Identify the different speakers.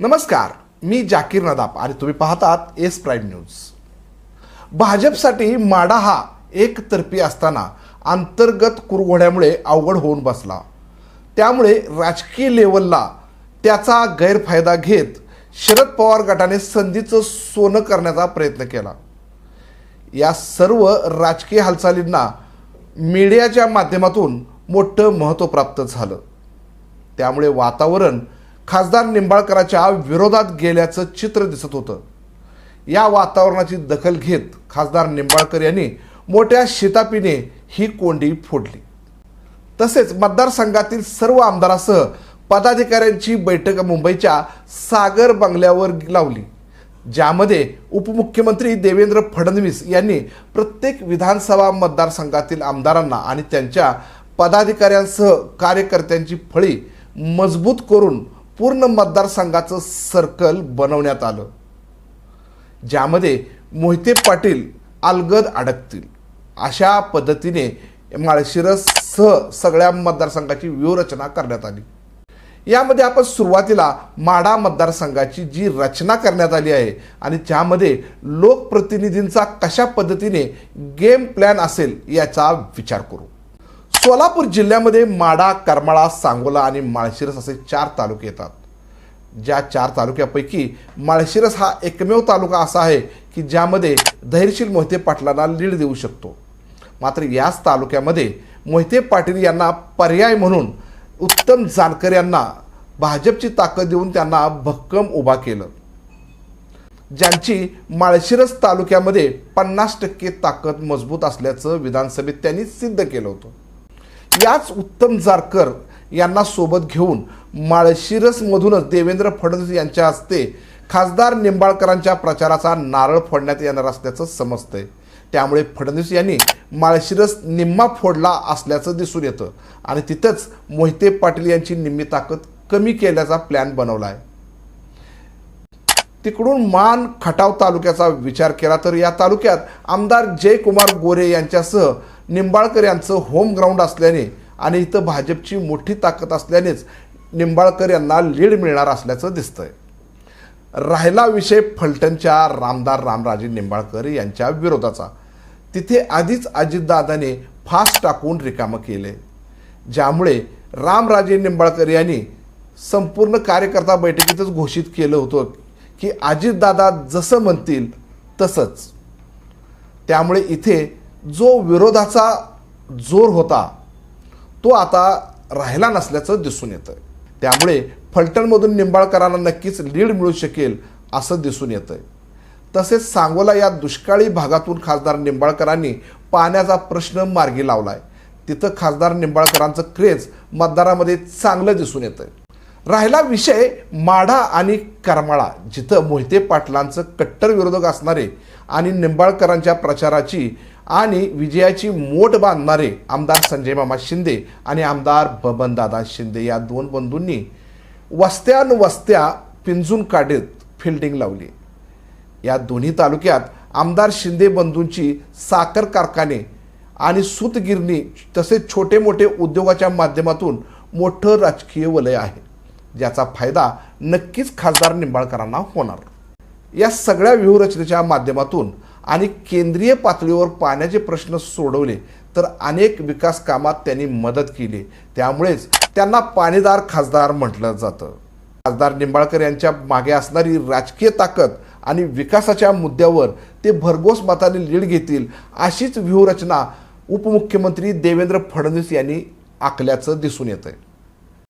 Speaker 1: नमस्कार मी जाकीर नदाब आणि तुम्ही पाहतात एस प्राईम न्यूज. भाजपसाठी माडा हा एकतर्फी असताना अंतर्गत कुरघोड्यामुळे अवघड होऊन बसला. त्यामुळे राजकीय लेवलला त्याचा गैरफायदा घेत शरद पवार गटाने संधीचं सोनं करण्याचा प्रयत्न केला. या सर्व राजकीय हालचालींना मीडियाच्या माध्यमातून मोठं महत्त्व प्राप्त झालं. त्यामुळे वातावरण खासदार निंबाळकराच्या विरोधात गेल्याचं चित्र दिसत होतं. या वातावरणाची दखल घेत खासदार निंबाळकर यांनी मोठ्या शितापीने ही कोंडी फोडली. तसेच मतदारसंघातील सर्व आमदारासह पदाधिकाऱ्यांची बैठक मुंबईच्या सागर बंगल्यावर लावली ज्यामध्ये उपमुख्यमंत्री देवेंद्र फडणवीस यांनी प्रत्येक विधानसभा मतदारसंघातील आमदारांना आणि त्यांच्या पदाधिकाऱ्यांसह कार्यकर्त्यांची फळी मजबूत करून पूर्ण मतदारसंघाचं सर्कल बनवण्यात आलं. ज्यामध्ये मोहिते पाटील अलगद अडकतील. अशा पद्धतीने माळशिरससह सगळ्या मतदारसंघाची व्यूहरचना करण्यात आली. यामध्ये आपण सुरुवातीला माडा मतदारसंघाची जी रचना करण्यात आली आहे आणि त्यामध्ये लोकप्रतिनिधींचा कशा पद्धतीने गेम प्लॅन असेल याचा विचार करू. सोलापूर जिल्ह्यामध्ये माडा करमाळा सांगोला आणि माळशिरस असे चार तालुके येतात. ज्या चार तालुक्यापैकी माळशिरस हा एकमेव तालुका असा आहे की ज्यामध्ये धैर्यशील मोहिते पाटलांना लीड देऊ शकतो. मात्र याच तालुक्यामध्ये मोहिते पाटील यांना पर्याय म्हणून उत्तम जानकर यांना भाजपची ताकद देऊन त्यांना भक्कम उभा केलं. ज्यांची माळशिरस तालुक्यामध्ये पन्नास टक्के ताकद मजबूत असल्याचं विधानसभेत त्यांनी सिद्ध केलं होतं. याच उत्तम जारकर यांना सोबत घेऊन माळशिरसमधूनच देवेंद्र फडणवीस यांच्या हस्ते खासदार निंबाळकरांच्या प्रचाराचा नारळ फोडण्यात येणार असल्याचं समजतंय. त्यामुळे फडणवीस यांनी माळशिरस निम्मा फोडला असल्याचं दिसून येतं आणि तिथंच मोहिते पाटील यांची निम्मी ताकद कमी केल्याचा प्लॅन बनवला आहे तिकडून मान खटाव तालुक्याचा विचार केला तर या तालुक्यात आमदार जयकुमार गोरे यांच्यासह निंबाळकर यांचं होम ग्राउंड असल्याने आणि इथं भाजपची मोठी ताकद असल्यानेच निंबाळकर यांना लीड मिळणार असल्याचं दिसतंय. राहिला विषय फलटणच्या रामदार रामराजे निंबाळकर यांच्या विरोधाचा. तिथे आधीच अजितदादाने फास्ट टाकून रिकामं केले ज्यामुळे रामराजे निंबाळकर यांनी संपूर्ण कार्यकर्ता बैठकीतच घोषित केलं होतं की अजितदादा जसं म्हणतील तसंच. त्यामुळे इथे जो विरोधाचा जोर होता तो आता राहिला नसल्याचं दिसून येतं त्यामुळे फलटणमधून निंबाळकरांना नक्कीच लीड मिळू शकेल असं दिसून येतं तसेच सांगोला या दुष्काळी भागातून खासदार निंबाळकरांनी पाण्याचा प्रश्न मार्गी लावलाय. तिथं खासदार निंबाळकरांचं क्रेज मतदारामध्ये चांगलं दिसून येतं राहिला विषय माढा आणि करमाळा जिथं मोहिते पाटलांचं कट्टर विरोधक असणारे आणि निंबाळकरांच्या प्रचाराची आणि विजयाची मोठ बांधणारे आमदार संजय मामा शिंदे आणि आमदार बबनदादा शिंदे या दोन बंधूंनी वस्त्यानुवस्त्या पिंजून काढत फिल्डिंग लावली. या दोन्ही तालुक्यात आमदार शिंदे बंधूंची साखर कारखाने आणि सूतगिरणी तसेच छोटे मोठे उद्योगाच्या माध्यमातून मोठं राजकीय वलय आहे. ज्याचा फायदा नक्कीच खासदार निंबाळकरांना होणार. या सगळ्या व्यूहरचनेच्या माध्यमातून आणि केंद्रीय पातळीवर पाण्याचे प्रश्न सोडवले तर अनेक विकास कामात त्यांनी मदत केली. त्यामुळेच त्यांना पाणीदार खासदार म्हटलं जातं. खासदार निंबाळकर यांच्या मागे असणारी राजकीय ताकद आणि विकासाच्या मुद्द्यावर ते भरघोस मताने लीड घेतील अशीच व्यूहरचना उपमुख्यमंत्री देवेंद्र फडणवीस यांनी आखल्याचं दिसून येत आहे